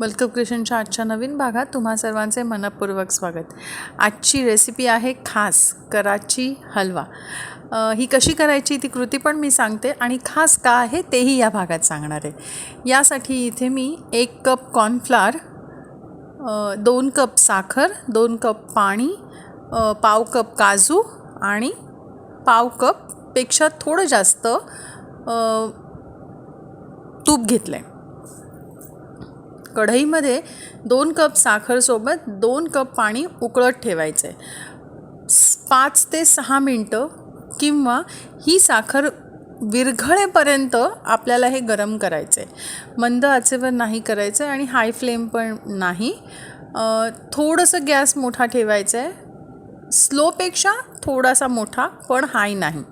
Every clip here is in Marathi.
वेलकम क्रिशनच्या आजच्या नवीन भागात तुम्हा सर्वांचे मनपूर्वक स्वागत. आजची रेसिपी आहे खास कराची हलवा. ही कशी करायची ती कृती पण मी सांगते आणि खास का आहे तेही या भागात सांगणार आहे. यासाठी इथे मी एक कप कॉर्नफ्लार दोन कप साखर दोन कप पाणी पाव कप काजू आणि पाव कपपेक्षा थोडं जास्त तूप घेतलं आहे कढईमध्ये दोन कप साखरसोबत दोन कप पाणी उकळत ठेवायचं. आहे पाच ते सहा मिनटं किंवा ही साखर विरघळेपर्यंत आपल्याला हे गरम करायचं. आहे मंद आचेवर नाही करायचं आहे आणि हाय फ्लेम पण नाही. थोडंसं गॅस मोठा ठेवायचा. आहे स्लोपेक्षा थोडासा मोठा पण हाय नाही.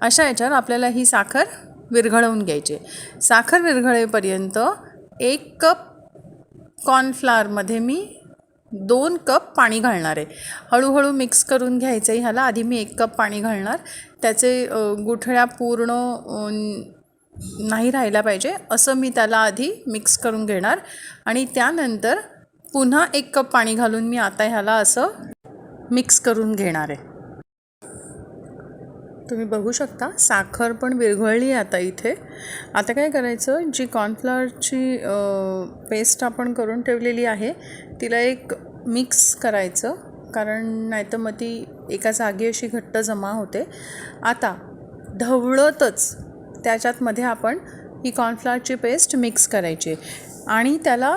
अशा याच्यावर आपल्याला ही साखर विरघळवून घ्यायची. आहे. साखर विरघळेपर्यंत एक कप कॉर्नफ्लावरमध्ये मी दोन कप पाणी घालणार आहे. हळूहळू मिक्स करून घ्यायचं आहे ह्याला. आधी मी एक कप पाणी घालणार. त्याचे गुठळ्या पूर्ण नाही राहायला पाहिजे असं मी त्याला आधी मिक्स करून घेणार. आणि त्यानंतर पुन्हा एक कप पाणी घालून मी आता ह्याला असं मिक्स करून घेणार आहे. तुम्ही बघू शकता. साखर पण विरघळली आहे आता इथे. आता काय करायचं जी कॉर्नफ्लॉवरची पेस्ट आपण करून ठेवलेली आहे तिला एक मिक्स करायचं. कारण नाहीतर मग ती एका जागी अशी घट्ट जमा होते. आता ढवळतच त्याच्यातमध्ये आपण ही कॉर्नफ्लॉवरची पेस्ट मिक्स करायची. आणि त्याला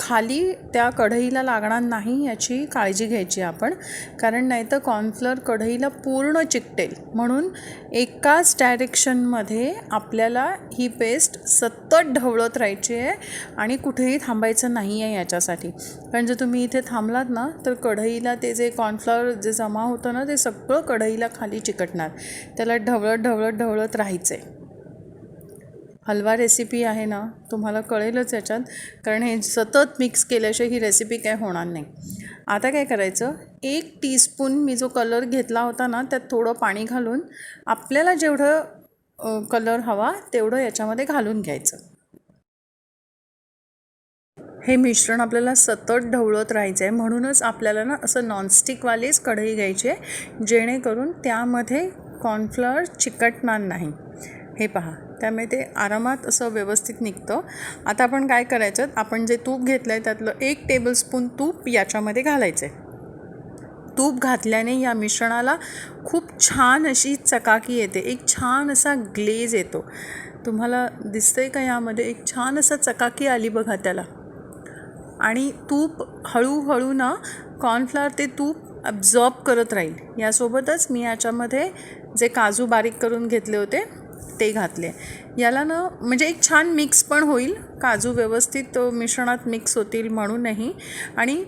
खाली त्या कढईला लागणार नाही याची काळजी घ्यायची आपण. कारण नाहीतर कॉर्नफ्लॉर कढईला पूर्ण चिकटेल. म्हणून एकाच डायरेक्शनमध्ये आपल्याला ही पेस्ट सतत ढवळत राहायची आहे आणि कुठेही थांबायचं नाही आहे याच्यासाठी. कारण जर तुम्ही इथे थांबलात ना तर कढईला ते जे कॉर्नफ्लॉवर जे जमा होतं ना ते सगळं कढईला खाली चिकटणार. त्याला ढवळत ढवळत ढवळत राहायचं आहे हलवा रेसिपी आहे ना तुम्हाला कळेलच याच्यात. कारण हे सतत मिक्स केल्याशिवाय ही रेसिपी काय होणार नाही. आता काय करायचं? एक टीस्पून मी जो कलर घेतला होता ना त्यात थोडं पाणी घालून आपल्याला जेवढं कलर हवा तेवढं याच्यामध्ये घालून घ्यायचं. हे मिश्रण आपल्याला सतत ढवळत राहायचं आहे म्हणूनच आपल्याला ना असं नॉनस्टिकवालीच कढई घ्यायची आहे जेणेकरून त्यामध्ये कॉर्नफ्लॉवर चिकटणार नाही. हे पहा. त्यामुळे ते आरामात असं व्यवस्थित निघतं. आता आपण काय करायचं? आपण जे तूप घेतलं आहे त्यातलं एक टेबलस्पून तूप याच्यामध्ये घालायचं आहे तूप घातल्याने या मिश्रणाला खूप छान अशी चकाकी येते. एक छान असा ग्लेज येतो. तुम्हाला दिसतंय का यामध्ये? एक छान असा चकाकी आली बघा त्याला. आणि तूप हळूहळू ना कॉर्नफ्लॉवर ते तूप ॲब्झॉर्ब करत राहील. यासोबतच मी याच्यामध्ये जे काजू बारीक करून घेतले होते ते घातले. याला ना म्हणजे एक छान मिक्स पण होईल. काजू व्यवस्थित मिश्रणात मिक्स होतील म्हणूनही. आणि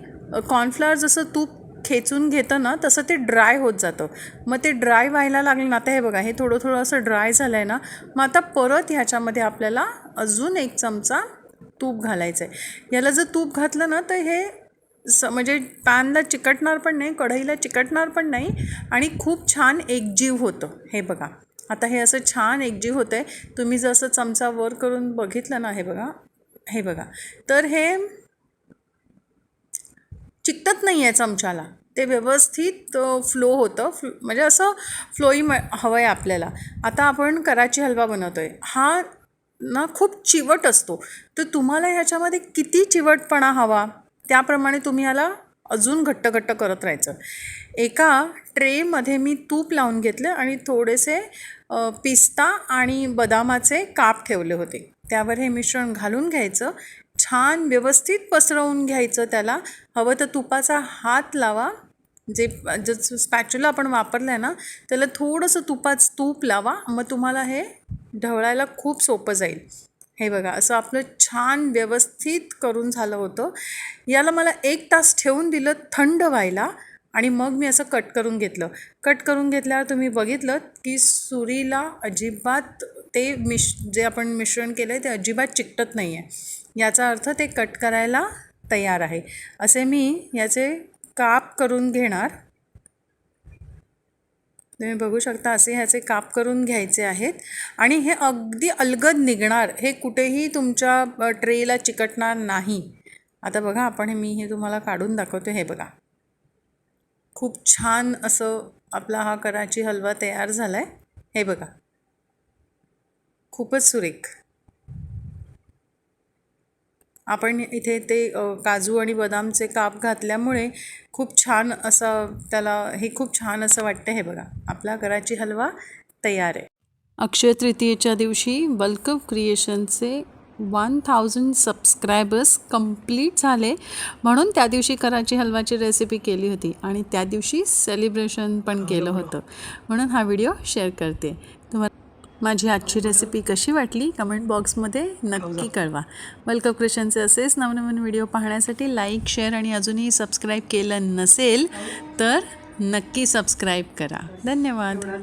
कॉर्नफ्लॉवर जसं तूप खेचून घेतं ना तसं ते ड्राय होत जातं. मग ते ड्राय व्हायला लागलं ना आता हे बघा हे थोडं थोडं असं ड्राय झालं आहे ना मग आता परत ह्याच्यामध्ये आपल्याला अजून एक चमचा तूप घालायचं आहे याला जर तूप घातलं ना तर हे स म्हणजे पॅनला चिकटणार पण नाही कढईला चिकटणार पण नाही आणि खूप छान एकजीव होतं. हे बघा. आता हे असं छान एकजीव होतं आहे तुम्ही जर असं चमचा वर करून बघितलं ना हे बघा. हे बघा. तर हे चिकटत नाही आहे चमच्याला. ते व्यवस्थित फ्लो होतं. फ्लो म्हणजे असं फ्लोई म हवं आहे आपल्याला. आता आपण कराची हलवा बनवतो आहे हा ना खूप चिवट असतो. तर तुम्हाला ह्याच्यामध्ये किती चिवटपणा हवा? त्याप्रमाणे तुम्ही याला अजून घट्ट घट्ट करत राहायचं. एका ट्रेमध्ये मी तूप लावून घेतलं आणि थोडेसे पिस्ता आणि बदामाचे काप ठेवले होते. त्यावर हे मिश्रण घालून घ्यायचं. छान व्यवस्थित पसरवून घ्यायचं त्याला. हवं तर तुपाचा हात लावा. जे जे स्पॅच्युला आपण वापरलं आहे ना त्याला थोडंसं तुपाच तूप लावा. मग तुम्हाला हे ढवळायला खूप सोपं जाईल. हे बघा असं आपलं छान व्यवस्थित करून झालं होतं. याला मला एक तास ठेवून दिलं थंड व्हायला आणि मग मी असं कट करून घेतलं. कट करून घेतल्यावर तुम्ही बघितलं की सुरीला अजिबात ते मिश जे आपण मिश्रण केलं आहे ते अजिबात चिकटत नाही आहे याचा अर्थ ते कट करायला तयार आहे. असे मी याचे काप करून घेणार. तुम्ही बघू शकता असे ह्याचे काप करून घ्यायचे आहेत. आणि हे अगदी अलगद निघणार हे कुठेही तुमच्या ट्रेला चिकटणार नाही. आता बघा आपण मी हे तुम्हाला काढून दाखवतो. हे बघा. खूप छान असं आपला हा कराची हलवा तयार झाला आहे हे बघा. खूपच सुरेख. आपण इथे ते काजू आणि बदामचे काप घातल्यामुळे खूप छान असं त्याला हे खूप छान असं वाटतं हे बघा. आपला कराची हलवा तयार आहे. अक्षय तृतीयेच्या दिवशी बल्क क्रिएशनचे वन थाउजंड सबस्क्रायबर्स कंप्लीट झाले. म्हणून त्या दिवशी कराची हलवाची रेसिपी केली होती आणि त्या दिवशी सेलिब्रेशन पण केलं होतं. म्हणून हा व्हिडिओ शेअर करते. माझी आजची रेसिपी कशी वाटली? कमेंट बॉक्समध्ये नक्की कळवा. वेलकम क्रिशनचे असेच नवनवीन व्हिडिओ पाहण्यासाठी लाईक शेअर आणि अजूनही सबस्क्राईब केलं नसेल तर नक्की सबस्क्राईब करा. धन्यवाद.